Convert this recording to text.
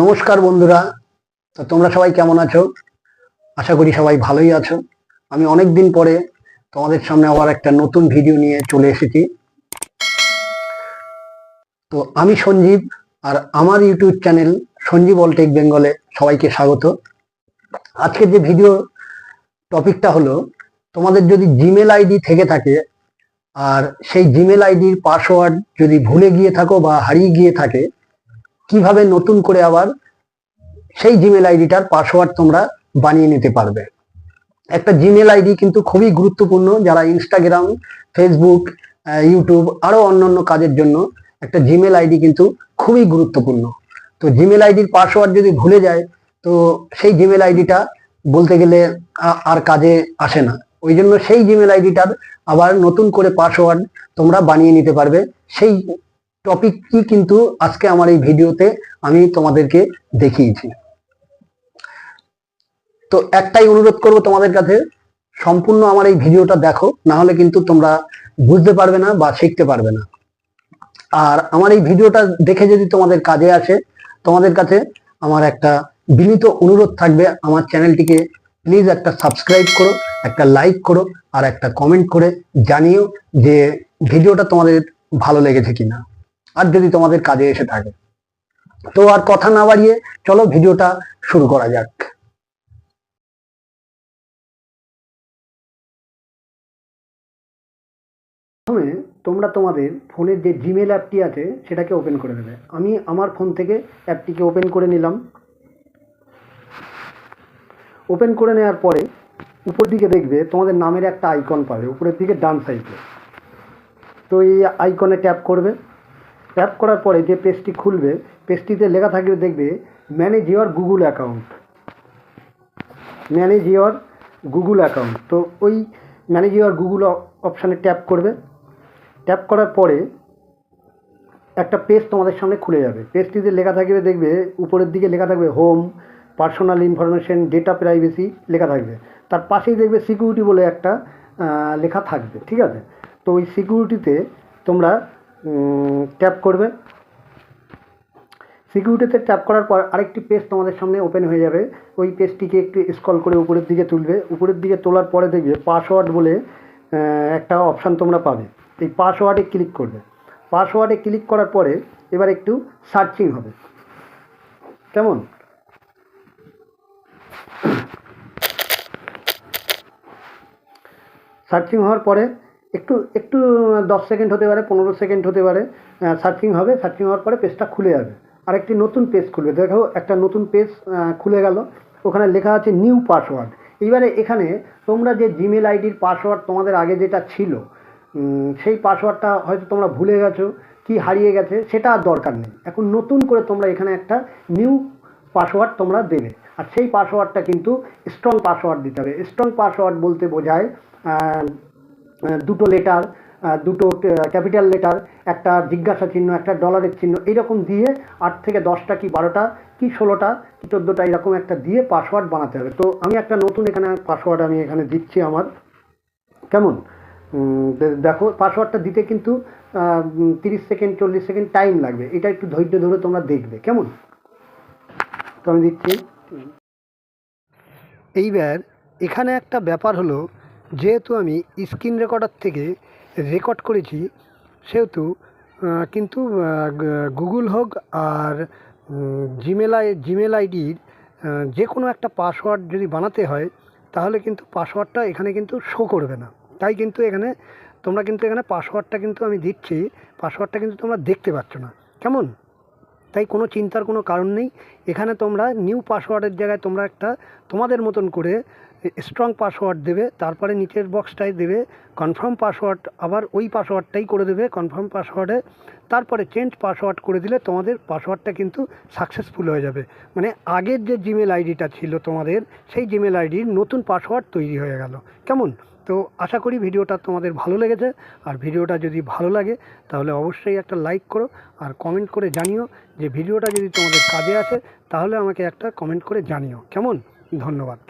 নমস্কার বন্ধুরা। তো তোমরা সবাই কেমন আছো? আশা করি সবাই ভালোই আছো। আমি অনেক দিন পরে তোমাদের সামনে আবার একটা নতুন ভিডিও নিয়ে চলে এসেছি। তো আমি সঞ্জীব আর আমার ইউটিউব চ্যানেল সঞ্জীব অলটেক বেঙ্গলে সবাইকে স্বাগত। আজকের যে ভিডিও টপিকটা হলো, তোমাদের যদি জিমেল আইডি থেকে থাকে আর সেই জিমেল আইডির পাসওয়ার্ড যদি ভুলে গিয়ে থাকো বা হারিয়ে গিয়ে থাকে কীভাবে নতুন করে আবার সেই জিমেল আইডিটার পাসওয়ার্ড তোমরা বানিয়ে নিতে পারবে। একটা জিমেল আইডি কিন্তু খুবই গুরুত্বপূর্ণ যারা ইনস্টাগ্রাম ফেসবুক ইউটিউব আরও অন্যান্য কাজের জন্য একটা জিমেল আইডি কিন্তু খুবই গুরুত্বপূর্ণ। তো জিমেল আইডির পাসওয়ার্ড যদি ভুলে যায়, তো সেই জিমেল আইডিটা বলতে গেলে আর কাজে আসে না। ওই জন্য সেই জিমেল আইডিটার আবার নতুন করে পাসওয়ার্ড তোমরা বানিয়ে নিতে পারবে। সেই টপিকই কিন্তু আজকে আমার এই ভিডিওতে আমি তোমাদেরকে দেখিয়েছি। তো একটাই অনুরোধ করব তোমাদের কাছে, সম্পূর্ণ আমার এই ভিডিওটা দেখো, না হলে কিন্তু তোমরা বুঝতে পারবে না বা শিখতে পারবে না। আর আমার এই ভিডিওটা দেখে যদি তোমাদের কাজে আসে, তোমাদের কাছে আমার একটা বিনীত অনুরোধ থাকবে, আমার চ্যানেলটিকে প্লিজ একটা সাবস্ক্রাইব করো, একটা লাইক করো, আর একটা কমেন্ট করে জানিও যে ভিডিওটা তোমাদের ভালো লেগেছে কিনা। আর যদি তোমাদের কাজে এসে থাকে। তো আর কথা না বাড়িয়ে চলো ভিডিওটা শুরু করা যাক। প্রথমে তোমরা তোমাদের ফোনের যে জিমেল অ্যাপটি আছে, সেটাকে ওপেন করে দেবে আমি আমার ফোন থেকে অ্যাপটিকে ওপেন করে নিলাম। ওপেন করে নেওয়ার পরে উপর দিকে দেখবে তোমাদের নামের একটা আইকন পাবে। উপরের দিকে ডান সাইডে তো এই আইকনে ট্যাপ করবে। ট্যাপ করার পরে যে পেজটি খুলবে পেজটিতে লেখা থাকবে, দেখবে manage your Google account manage your Google account তো ওই ম্যানেজ ইওর গুগল অপশানে ট্যাপ করবে। ট্যাপ করার পরে একটা পেজ তোমাদের সামনে খুলে যাবে। পেজটিতে লেখা থাকবে, দেখবে, উপরের দিকে লেখা থাকবে home personal information data privacy লেখা থাকবে। তার পাশেই দেখবে সিকিউরিটি বলে একটা লেখা থাকবে, ঠিক আছে? তো ওই সিকিউরিটিতে তোমরা ট্যাপ করবে। সিকিউরিটিতে ট্যাপ করার পর আরেকটি পেজ তোমাদের সামনে ওপেন হয়ে যাবে। ওই পেজটিকে একটু স্ক্রল করে উপরের দিকে তুলবে। উপরের দিকে তোলার পরে দেখবে পাসওয়ার্ড বলে একটা অপশান তোমরা পাবে। এই পাসওয়ার্ডে ক্লিক করবে। পাসওয়ার্ডে ক্লিক করার পরে এবার একটু সার্চিং হবে। কেমন? সার্চিং হওয়ার পরে একটু একটু দশ সেকেন্ড হতে পারে, পনেরো সেকেন্ড হতে পারে সার্চিং হবে সার্চিং হওয়ার পরে পেজটা খুলে যাবে। আর একটি নতুন পেজ খুলবে। দেখো, একটা নতুন পেজ খুলে গেল। ওখানে লেখা আছে নিউ পাসওয়ার্ড এইবারে এখানে তোমরা যে জিমেল আইডির পাসওয়ার্ড তোমাদের আগে যেটা ছিল সেই পাসওয়ার্ডটা হয়তো তোমরা ভুলে গেছো, কি হারিয়ে গেছে, সেটা আর দরকার নেই। এখন নতুন করে তোমরা এখানে একটা নিউ পাসওয়ার্ড তোমরা দেবে। আর সেই পাসওয়ার্ডটা কিন্তু স্ট্রং পাসওয়ার্ড দিতে হবে। স্ট্রং পাসওয়ার্ড বলতে বোঝায় দুটো লেটার দুটো ক্যাপিটাল লেটার একটা জিজ্ঞাসা চিহ্ন, একটা ডলারের চিহ্ন, এইরকম দিয়ে আট থেকে দশটা কি বারোটা, কি ষোলোটা, কি চোদ্দোটা এরকম একটা দিয়ে পাসওয়ার্ড বানাতে হবে। তো আমি একটা নতুন এখানে পাসওয়ার্ড আমি এখানে দিচ্ছি আমার। কেমন? দেখো পাসওয়ার্ডটা দিতে কিন্তু তিরিশ সেকেন্ড, চল্লিশ সেকেন্ড টাইম লাগবে। এটা একটু ধৈর্য ধরে তোমরা দেখবে। কেমন? তো আমি দিচ্ছি। এইবার, এখানে একটা ব্যাপার হলো যেহেতু আমি স্ক্রিন রেকর্ডার থেকে রেকর্ড করেছি, সেহেতু কিন্তু গুগল হোক আর জিমেল আই জিমেল আইডির যে কোনো একটা পাসওয়ার্ড যদি বানাতে হয়, তাহলে কিন্তু পাসওয়ার্ডটা এখানে কিন্তু শো করবে না। তাই কিন্তু এখানে, তোমরা কিন্তু এখানে পাসওয়ার্ডটা কিন্তু আমি দিচ্ছি পাসওয়ার্ডটা কিন্তু তোমরা দেখতে পাচ্ছ না। কেমন? তাই কোনো চিন্তার কোনো কারণ নেই। এখানে তোমরা নিউ পাসওয়ার্ডের জায়গায় তোমরা একটা তোমাদের মতন করে স্ট্রং পাসওয়ার্ড দেবে, তারপরে নিচের বক্সটায় দেবে কনফার্ম পাসওয়ার্ড আবার ওই পাসওয়ার্ডটাই করে দেবে কনফার্ম পাসওয়ার্ডে তারপরে চেঞ্জ পাসওয়ার্ড করে দিলে তোমাদের পাসওয়ার্ডটা কিন্তু সাকসেসফুল হয়ে যাবে। মানে আগের যে জিমেল আইডিটা ছিল তোমাদের, সেই জিমেল আইডির নতুন পাসওয়ার্ড তৈরি হয়ে গেল। কেমন? তো আশা করি ভিডিওটা তোমাদের ভালো লেগেছে। আর ভিডিওটা যদি ভালো লাগে, তাহলে অবশ্যই একটা লাইক করো আর কমেন্ট করে জানিও যে ভিডিওটা যদি তোমাদের কাজে আসে, তাহলে আমাকে একটা কমেন্ট করে জানিও। কেমন? ধন্যবাদ।